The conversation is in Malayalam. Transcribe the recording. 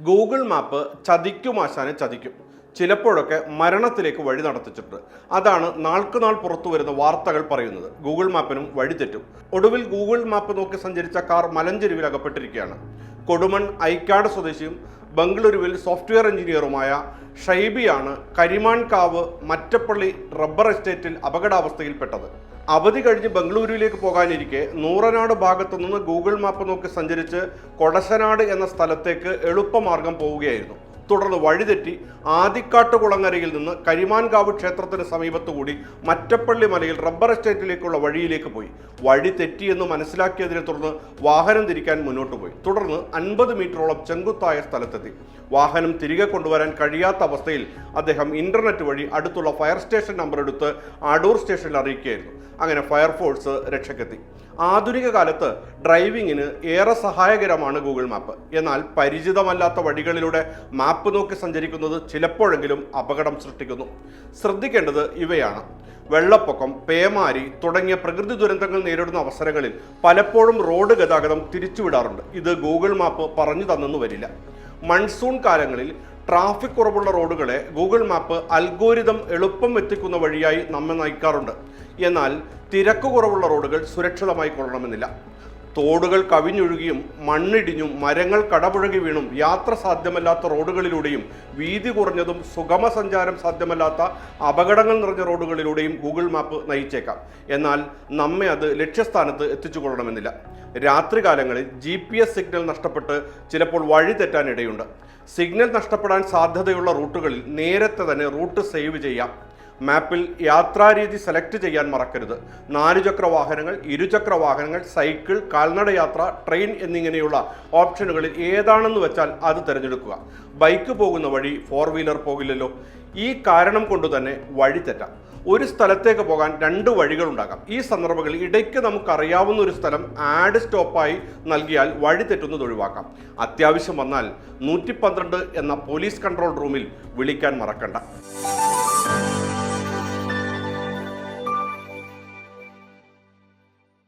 ഗൂഗിൾ മാപ്പ് ചതിക്കും ആശാനെ ചതിക്കും. ചിലപ്പോഴൊക്കെ മരണത്തിലേക്ക് വഴി നടത്തിച്ചിട്ടുണ്ട്. അതാണ് നാൾക്ക് നാൾ പുറത്തു വരുന്ന വാർത്തകൾ പറയുന്നത്. ഗൂഗിൾ മാപ്പിനും വഴി തെറ്റും. ഒടുവിൽ ഗൂഗിൾ മാപ്പ് നോക്കി സഞ്ചരിച്ച കാർ മലഞ്ചെരുവിൽ അകപ്പെട്ടിരിക്കുകയാണ്. കൊടുമൺ ഐക്കാട് സ്വദേശിയും ബംഗളൂരുവിൽ സോഫ്റ്റ്വെയർ എഞ്ചിനീയറുമായ ഷൈബിയാണ് കരിമാൻകാവ് മറ്റപ്പള്ളി റബ്ബർ എസ്റ്റേറ്റിൽ അപകടാവസ്ഥയിൽപ്പെട്ടത്. അവധി കഴിഞ്ഞ് ബംഗളൂരുവിലേക്ക് പോകാനിരിക്കെ നൂറനാട് ഭാഗത്തു നിന്ന് ഗൂഗിൾ മാപ്പ് നോക്കി സഞ്ചരിച്ച് കൊടശനാട് എന്ന സ്ഥലത്തേക്ക് എളുപ്പമാർഗം പോവുകയായിരുന്നു. തുടർന്ന് വഴിതെറ്റി ആദിക്കാട്ട് കുളങ്ങരയിൽ നിന്ന് കരിമാൻകാവ് ക്ഷേത്രത്തിന് സമീപത്തുകൂടി മറ്റപ്പള്ളി മലയിൽ റബ്ബർ എസ്റ്റേറ്റിലേക്കുള്ള വഴിയിലേക്ക് പോയി. വഴി തെറ്റിയെന്ന് മനസ്സിലാക്കിയതിനെ തുടർന്ന് വാഹനം തിരിക്കാൻ മുന്നോട്ട് പോയി. തുടർന്ന് അൻപത് മീറ്ററോളം ചെങ്കുത്തായ സ്ഥലത്തെത്തി. വാഹനം തിരികെ കൊണ്ടുവരാൻ കഴിയാത്ത അവസ്ഥയിൽ അദ്ദേഹം ഇന്റർനെറ്റ് വഴി അടുത്തുള്ള ഫയർ സ്റ്റേഷൻ നമ്പർ എടുത്ത് അടൂർ സ്റ്റേഷനിൽ അറിയിക്കുകയായിരുന്നു. അങ്ങനെ ഫയർഫോഴ്സ് രക്ഷക്കെത്തി. ആധുനിക കാലത്ത് ഡ്രൈവിങ്ങിന് ഏറെ സഹായകരമാണ് ഗൂഗിൾ മാപ്പ് എന്നാൽ പരിചിതമല്ലാത്ത വഴികളിലൂടെ മാപ്പ് നോക്കി സഞ്ചരിക്കുന്നത് ചിലപ്പോഴെങ്കിലും അപകടം സൃഷ്ടിക്കുന്നു. ശ്രദ്ധിക്കേണ്ടത് ഇവയാണ്. വെള്ളപ്പൊക്കം പേമാരി തുടങ്ങിയ പ്രകൃതി ദുരന്തങ്ങൾ നേരിടുന്ന അവസരങ്ങളിൽ പലപ്പോഴും റോഡ് ഗതാഗതം തിരിച്ചുവിടാറുണ്ട്. ഇത് ഗൂഗിൾ മാപ്പ് പറഞ്ഞു തന്നെന്ന് വരില്ല. മൺസൂൺ കാലങ്ങളിൽ ട്രാഫിക് കുറവുള്ള റോഡുകളെ ഗൂഗിൾ മാപ്പ് അൽഗോരിതം എളുപ്പം എത്തിക്കുന്ന വഴിയായി നമ്മെ നയിക്കാറുണ്ട്. എന്നാൽ തിരക്ക് കുറവുള്ള റോഡുകൾ സുരക്ഷിതമായി കൊള്ളണമെന്നില്ല. തോടുകൾ കവിഞ്ഞൊഴുകിയും മണ്ണിടിഞ്ഞും മരങ്ങൾ കടപുഴകി വീണും യാത്ര സാധ്യമല്ലാത്ത റോഡുകളിലൂടെയും വീതി കുറഞ്ഞതും സുഗമ സഞ്ചാരം സാധ്യമല്ലാത്ത അപകടങ്ങൾ നിറഞ്ഞ റോഡുകളിലൂടെയും ഗൂഗിൾ മാപ്പ് നയിച്ചേക്കാം. എന്നാൽ നമ്മെ അത് ലക്ഷ്യസ്ഥാനത്ത് എത്തിച്ചു കൊള്ളണമെന്നില്ല രാത്രികാലങ്ങളിൽ ജി പി എസ് സിഗ്നൽ നഷ്ടപ്പെട്ട് ചിലപ്പോൾ വഴി തെറ്റാനിടയുണ്ട്. സിഗ്നൽ നഷ്ടപ്പെടാൻ സാധ്യതയുള്ള റൂട്ടുകളിൽ നേരത്തെ തന്നെ റൂട്ട് സേവ് ചെയ്യാം. മാപ്പിൽ യാത്രാരീതി സെലക്ട് ചെയ്യാൻ മറക്കരുത്. നാലുചക്ര വാഹനങ്ങൾ ഇരുചക്ര വാഹനങ്ങൾ സൈക്കിൾ കാൽനട യാത്ര ട്രെയിൻ എന്നിങ്ങനെയുള്ള ഓപ്ഷനുകളിൽ ഏതാണെന്ന് വെച്ചാൽ അത് തിരഞ്ഞെടുക്കുക. ബൈക്ക് പോകുന്ന വഴി ഫോർ വീലർ പോകില്ലല്ലോ. ഈ കാരണം കൊണ്ട് തന്നെ വഴി തെറ്റാം. ഒരു സ്ഥലത്തേക്ക് പോകാൻ രണ്ട് വഴികളുണ്ടാകാം ഈ സന്ദർഭങ്ങളിൽ ഇടയ്ക്ക് നമുക്കറിയാവുന്ന ഒരു സ്ഥലം ആഡ് സ്റ്റോപ്പായി നൽകിയാൽ വഴി തെറ്റുന്നത് ഒഴിവാക്കാം. അത്യാവശ്യം വന്നാൽ നൂറ്റി എന്ന പോലീസ് കൺട്രോൾ റൂമിൽ വിളിക്കാൻ മറക്കണ്ട.